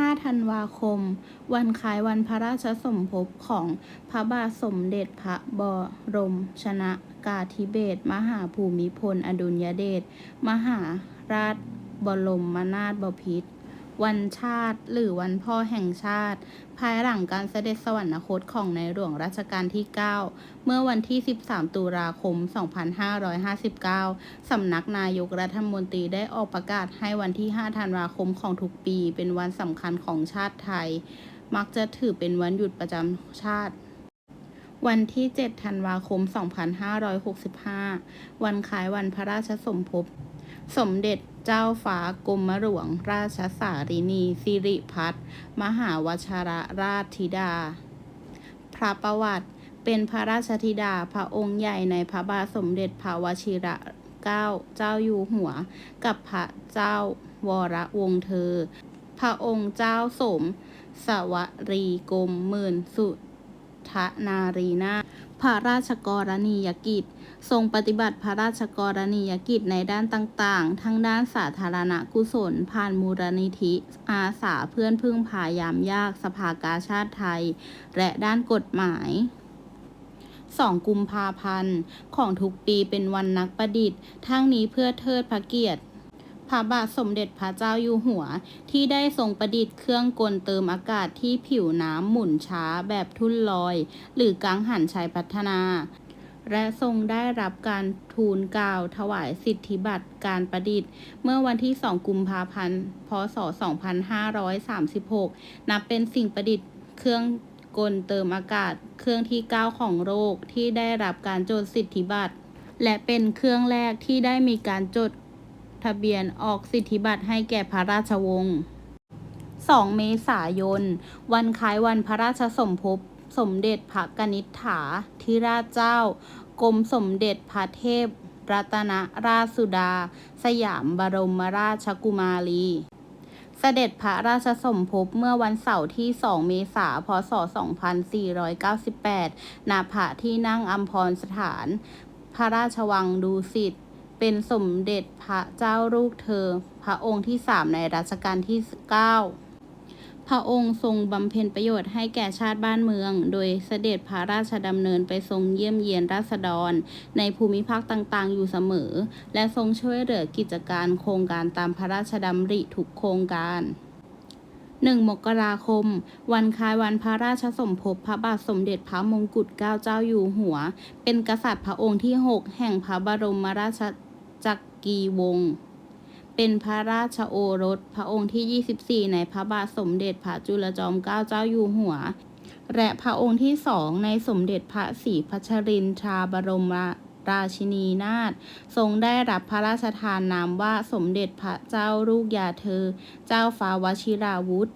5 ธันวาคม วันคล้ายวันพระราชสมภพของพระบาทสมเด็จพระบรมชนกาธิเบศรมหาภูมิพล อดุลยเดช มหาราชบรมนาถบพิตร วันชาติ หรือวันพ่อแห่งชาติ ภายหลังการเสด็จสวรรคตของในหลวงรัชกาลที่ 9 เมื่อวันที่ 13 ตุลาคม 2559 สำนักนายกรัฐมนตรีได้ออกประกาศให้วันที่ 5 ธันวาคมของทุกปี เป็นวันสำคัญของชาติไทย มักจะถือเป็นวันหยุดประจำชาติวันที่ 7 ธันวาคม 2565 วันคล้ายวันพระราชสมภพ สมเด็จเจ้าฟ้ากรมหลวงราชสารินีสิริพัฒน์มหาวชรราชธิดา พระประวัติเป็นพระราชธิดาพระองค์ใหญ่ในพระบาทสมเด็จพระวชิระเกล้าเจ้าอยู่หัว กับพระเจ้าวรวงเธอ พระองค์เจ้าสม สวรีกรมหมื่นสุทนารีนา พระราชกรณียกิจ ทรงปฏิบัติพระราชกรณียกิจในด้านต่างๆ ทั้งด้านสาธารณกุศล ผ่านมูลนิธิ อาสาเพื่อนพึ่งพายามยากสภากาชาติไทย และด้านกฎหมาย2กุมภาพันธ์ ของทุกปีเป็นวันนักประดิษฐ์ ทั้งนี้เพื่อเทิดพระเกียรติ พระบาทสมเด็จพระเจ้าอยู่หัว ที่ได้ทรงประดิษฐ์เครื่องกลเติมอากาศที่ผิวน้ำหมุนช้าแบบทุ่นลอย หรือกังหันชัยพัฒนา และทรงได้รับการทูลเกล้าวถวายสิทธิบัตรการประดิษฐ์ เมื่อวันที่ 2 กุมภาพันธ์ พศ 2536 นับเป็นสิ่งประดิษฐ์เครื่องกลเติมอากาศ เครื่องที่ 9 ของโลกที่ได้รับการจดสิทธิบัตรและเป็นเครื่องแรกที่ได้มีการจด ทะเบียนออกสิทธิบัตรให้แก่พระราชวงศ์ 2 เมษายน วันคล้ายวันพระราชสมภพสมเด็จพระกนิษฐาธิราชเจ้า กรมสมเด็จพระเทพ รัตนราชสุดา สยามบรมราชกุมารีเสด็จพระราชสมภพเมื่อวันเสาร์ที่ 2 เมษายน พศ 2498 ณ พระที่นั่งอัมพรสถาน พระราชวังดูสิต เป็นสมเด็จพระเจ้าลูกเธอ พระองค์ที่3ในรัชกาลที่ 9 พระองค์ทรงบำเพ็ญประโยชน์ให้แก่ชาติบ้านเมือง โดยเสด็จพระราชดำเนินไปทรงเยี่ยมเยียนราษฎร ในภูมิภาคต่างๆ อยู่เสมอ และทรงช่วยเหลือกิจการโครงการตามพระราชดำริทุกโครงการ1มกราคม วันคล้ายวันพระราชสมภพพระบาทสมเด็จพระมงกุฎเกล้าเจ้าอยู่หัว เป็นกษัตริย์พระองค์ที่ 6 แห่งพระบรมราช จักรีวงศ์เป็นพระราชโอรสพระองค์ที่ 24 ในพระบาทสมเด็จพระจุลจอมเกล้าเจ้าอยู่หัว และพระองค์ที่สองในสมเด็จพระศรีพัชรินทราบรมราชินีนาถทรงได้รับพระราชทานนามว่าสมเด็จพระเจ้าลูกยาเธอ เจ้าฟ้าวชิราวุธ